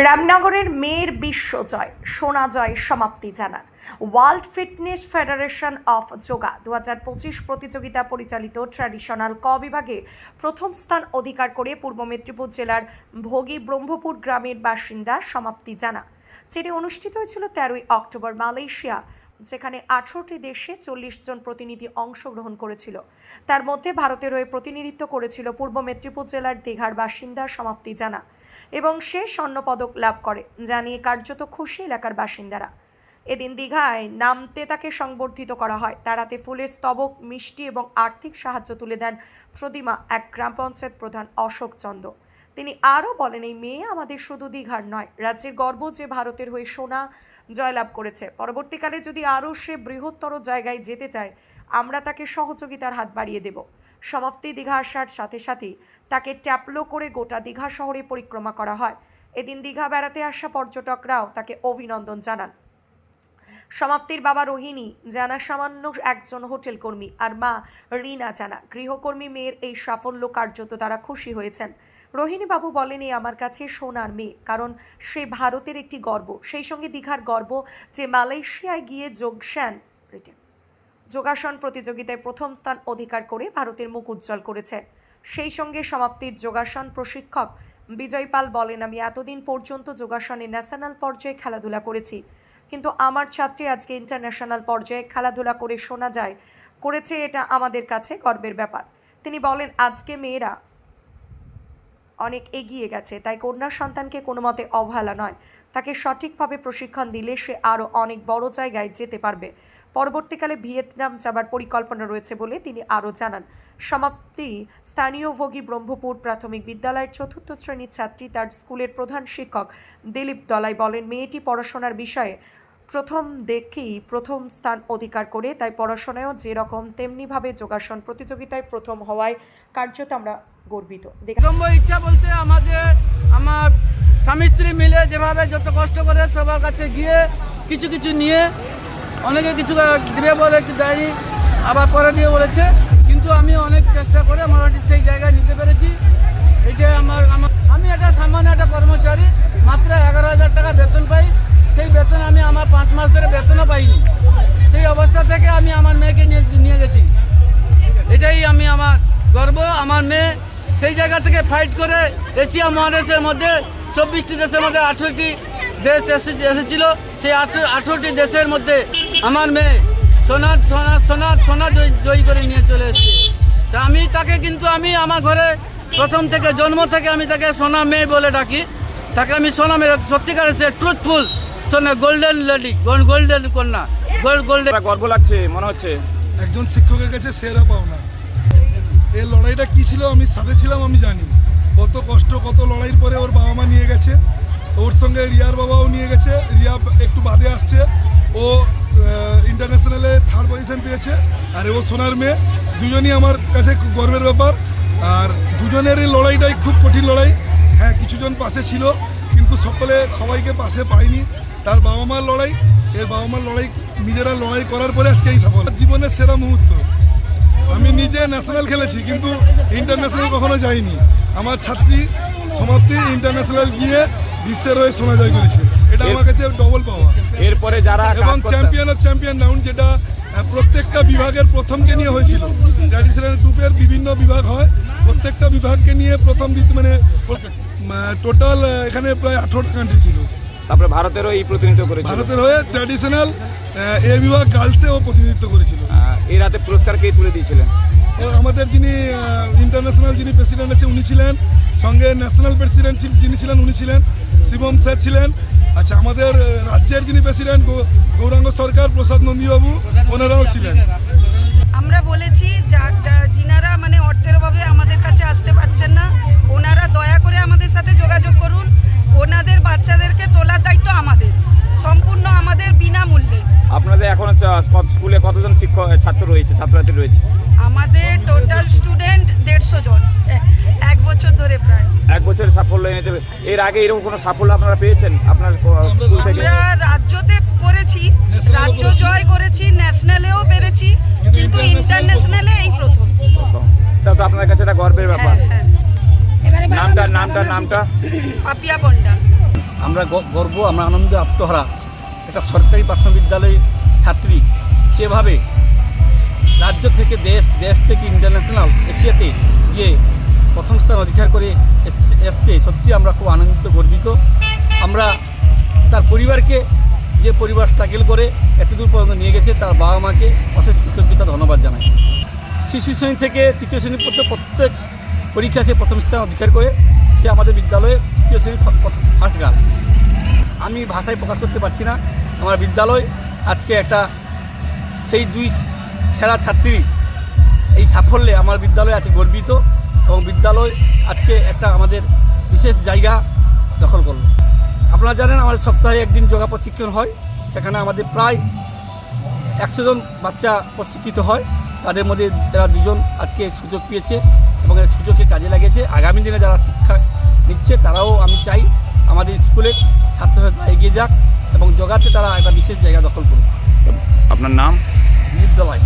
রামনগরের মেয়ের বিশ্ব জয় সোনা জয় সমাপ্তি জানান। World fitness federation of yoga দু হাজার পঁচিশ প্রতিযোগিতা পরিচালিত ট্র্যাডিশনাল ক বিভাগে প্রথম স্থান অধিকার করে পূর্ব মেদিনীপুর জেলার ভোগী ব্রহ্মপুর গ্রামের বাসিন্দা সমাপ্তি জানা যেটি অনুষ্ঠিত হয়েছিল তেরোই অক্টোবর মালয়েশিয়া। যেখানে আঠারোটি দেশে চল্লিশ জন প্রতিনিধি অংশগ্রহণ করেছিল। তার মধ্যে ভারতের হয়ে প্রতিনিধিত্ব করেছিল পূর্ব মেদিনীপুর জেলার দীঘার বাসিন্দা সমাপ্তি জানা এবং সে স্বর্ণপদক লাভ করে, যা নিয়ে কার্যত খুশি এলাকার বাসিন্দারা। এদিন দীঘায় নামতে তাকে সংবর্ধিত করা হয়। তার হাতে ফুলের স্তবক, মিষ্টি এবং আর্থিক সাহায্য তুলে দেন প্রতিমা এক গ্রাম পঞ্চায়েত প্রধান অশোক চন্দ তিনি আরও বলেন, এই মেয়ে আমাদের শুধু দীঘার নয়, রাজ্যের গর্ব যে ভারতের হয়ে সোনা জয়লাভ করেছে। পরবর্তীকালে যদি আরও সে বৃহত্তর জায়গায় যেতে চায়, আমরা তাকে সহযোগিতার হাত বাড়িয়ে দেব। সমাপ্তি দীঘা আসার সাথে সাথেই তাকে ট্যাপলো করে গোটা দীঘা শহরে পরিক্রমা করা হয়। এদিন দীঘা বেড়াতে আসা পর্যটকরাও তাকে অভিনন্দন জানান। সমাপ্তির বাবা রোহিণী, জানা সামান্য একজন হোটেল কর্মী, আর মা রিনা জানা। গৃহকর্মী মেয়ের এই সাফল্য কার্যত তারা খুশি হয়েছেন। রোহিণী বাবু বলেন এই আমার কাছে সোনার মেয়ে, কারণ সে ভারতের একটি গর্ব। সেই সঙ্গে দীঘার গর্ব যে মালয়েশিয়ায় গিয়ে যোগসান যোগাসন প্রতিযোগিতায় প্রথম স্থান অধিকার করে ভারতের মুখ উজ্জ্বল করেছে। সেই সঙ্গে সমাপ্তির যোগাসন প্রশিক্ষক বিজয় পাল বলেন, আমি এতদিন পর্যন্ত যোগাসনে ন্যাশনাল পর্যায়ে খেলাধুলা করেছি, কিন্তু আমার ছাত্রী আজকে ইন্টারন্যাশনাল পর্যায়ে খেলাধুলা করে শোনা যায়, করেছে এটা আমাদের কাছে গর্বের ব্যাপার। তিনি বলেন, আজকে মেয়েরা অনেক এগিয়ে গেছে। তাই কন্যা সন্তানকে কোনো মতে অবহেলা নয়। তাকে সঠিকভাবে প্রশিক্ষণ দিলে সে আরও অনেক বড় জায়গায় যেতে পারবে। পরবর্তীকালে ভিয়েতনাম যাবার পরিকল্পনা রয়েছে বলে তিনি আরও জানান। সমাপ্তি। স্থানীয় ভোগী ব্রহ্মপুর প্রাথমিক বিদ্যালয়ের চতুর্থ শ্রেণির ছাত্রী তার স্কুলের প্রধান শিক্ষক দিলীপ দলাই বলেন, মেয়েটি পড়াশোনার বিষয়ে প্রথম দেখেই প্রথম স্থান অধিকার করে, তাই পড়াশোনায়ও যেরকম তেমনিভাবে যোগাসন প্রতিযোগিতায় প্রথম হওয়ায় কার্যত আমরা গর্বিত। ইচ্ছা বলতে আমাদের আমার স্বামী স্ত্রী মিলে যেভাবে যত কষ্ট করে সবার কাছে গিয়ে কিছু কিছু নিয়ে অনেকে কিছু দিবে বলে একটু আবার পরে দিয়ে বলেছে। কিন্তু আমি অনেক চেষ্টা করে মোটামুটি সেই জায়গায় নিতে পেরেছি। আমার আমার, আমি একটা সামান্য একটা কর্মচারী, মাত্র এগারো হাজার টাকা বেতন পাই। সেই বেতন আমি আমার পাঁচ মাস ধরে বেতনও পাইনি। সেই অবস্থা থেকে আমি আমার মেয়েকে নিয়ে নিয়ে গেছি। এটাই আমি আমার গর্ব, আমার মেয়ে সেই জায়গা থেকে ফাইট করে এশিয়া মহাদেশের মধ্যে চব্বিশটি দেশের মধ্যে আঠেরোটি দেশ এসে এসেছিল। সেই আঠেরো আঠেরোটি দেশের মধ্যে আমার মেয়ে সোনার সোনার সোনার সোনা জয়ী জয়ী করে নিয়ে চলে এসেছে। আমি তাকে কিন্তু আমি আমার ঘরে প্রথম থেকে জন্ম থেকে আমি তাকে সোনা মেয়ে বলে ডাকি। তাকে আমি সোনা মেয়ে সত্যিকারের সে ট্রুথফুল সোনা গোল্ডেন লেডি গোল্ডেন কন্যা গোল্ড গোল্ডেন একটা গর্ব লাগছে মনে হচ্ছে। একজন শিক্ষকের কাছে সেরা পাওনা। এই লড়াইটা কি ছিল? আমি সাথে ছিলাম, আমি জানি। কত কষ্ট, কত লড়াইয়ের পরে ওর বাবা মা নিয়ে গেছে। ওর সঙ্গে রিয়ার বাবাও নিয়ে গেছে। রিয়া একটু বাদে আসছে। ও ইন্টারন্যাশনালে থার্ড পজিশন পেয়েছে। আর ও সোনার মেয়ে। দুজনই আমার কাছে গর্বের ব্যাপার। আর দুজনের এই লড়াইটাই খুব কঠিন লড়াই। হ্যাঁ কিছুজন পাশে ছিল, কিন্তু সকলে সবাইকে পাশে পায়নি। তার বাবা মার লড়াই। এর বাবা মার লড়াই, নিজেরা লড়াই করার পরে আজকে এই সফল জীবনের সেরা মুহূর্ত। আমি নিজে ন্যাশনাল খেলেছি কিন্তু ইন্টারন্যাশনাল কখনো যাইনি। আমার ছাত্রী সমাপ্তি ইন্টারন্যাশনাল গিয়ে বিশ্বের হয়ে সোনা জয় করেছে। এটা আমার কাছে ডবল পাওয়া এরপরে যারা এবং চ্যাম্পিয়ন অফ চ্যাম্পিয়ন রাউন্ড যেটা প্রত্যেকটা বিভাগের প্রথমকে নিয়ে হয়েছিল। ট্র্যাডিশনাল গ্রুপের বিভিন্ন বিভাগ হয় প্রত্যেকটা বিভাগকে নিয়ে প্রথম দিতে মানে টোটাল এখানে প্রায় আঠারোটা কান্ট্রি ছিল। তারপরে ভারতেরও এই প্রতিনিধিত্ব করেছিল। ভারতের হয়ে ট্র্যাডিশনাল এ বিভাগ গার্লসেও প্রতিনিধিত্ব করেছিল। এর হাতে পুরস্কার কে তুলে দিয়েছিলেন? ও আমাদের যিনি ইন্টারন্যাশনাল যিনি প্রেসিডেন্ট আছে উনি ছিলেন। সঙ্গে ন্যাশনাল প্রেসিডেন্ট যিনি ছিলেন উনি ছিলেন। শিবম স্যার ছিলেন। আচ্ছা আমাদের রাজ্যের যিনি প্রেসিডেন্ট গৌরাঙ্গ সরকার প্রসাদ নন্দীবাবু ওনারাও ছিলেন। আমরা বলেছি যা যা- যিনারা মানে অর্থের অভাবে ছাত্র রয়েছে ছাত্রছাত্রী রয়েছে। আমাদের টোটাল স্টুডেন্ট দেড়শো জন এক বছর ধরে প্রায়। এক বছরের সাফল্য এনে দেবে। এর আগে এরকম কোনো সাফল্য আপনারা পেয়েছেন? আপনার স্কুল থেকে? আমরা রাজ্যতে করেছি ন্যাশনালেও রাজ্য জয় করেছি ন্যাশনালেও পেরেছি কিন্তু ইন্টারন্যাশনাল এই প্রথম। তা তো আপনার কাছে একটা গর্বের ব্যাপার। হ্যাঁ। হ্যাঁ নামটা নামটা নামটা? পাপিয়া পন্ডা আমরা গর্ব আমরা আনন্দে আত্মহারা। একটা সরকারি প্রাথমিক বিদ্যালয়ের ছাত্রী যেভাবে রাজ্য থেকে দেশ দেশ থেকে ইন্টারন্যাশনাল এশিয়াতে গিয়ে প্রথম স্থান অধিকার করে এসছে- সত্যি আমরা খুব আনন্দিত, গর্বিত। আমরা তার পরিবারকে যে পরিবার স্ট্রাগল করে এতদূর পর্যন্ত নিয়ে গেছে, তার বাবা মাকে অশেষ কৃতজ্ঞতা, ধন্যবাদ জানাই। শিশু শ্রেণি থেকে তৃতীয় শ্রেণি পর্যন্ত প্রত্যেক পরীক্ষা সে প্রথম স্থান অধিকার করে। সে আমাদের বিদ্যালয়ে তৃতীয় শ্রেণি ফার্স্ট গার্ল আমি ভাষায় প্রকাশ করতে পারছি না। আমার বিদ্যালয় আজকে একটা সেই দুই সেরা ছাত্রী। এই সাফল্যে আমার বিদ্যালয় আছে গর্বিত এবং বিদ্যালয় আজকে একটা আমাদের বিশেষ জায়গা দখল করল। আপনারা জানেন আমাদের সপ্তাহে একদিন যোগা প্রশিক্ষণ হয়, সেখানে আমাদের প্রায় একশো জন বাচ্চা প্রশিক্ষিত হয়। তাদের মধ্যে যারা দুজন আজকে সুযোগ পেয়েছে এবং এই সুযোগকে কাজে লাগিয়েছে, আগামী দিনে যারা শিক্ষা নিচ্ছে তারাও আমি চাই আমাদের স্কুলের ছাত্রছাত্রীরা এগিয়ে যাক এবং যোগাতে তারা একটা বিশেষ জায়গা দখল করুক। আপনার নাম? বিদ্যালয়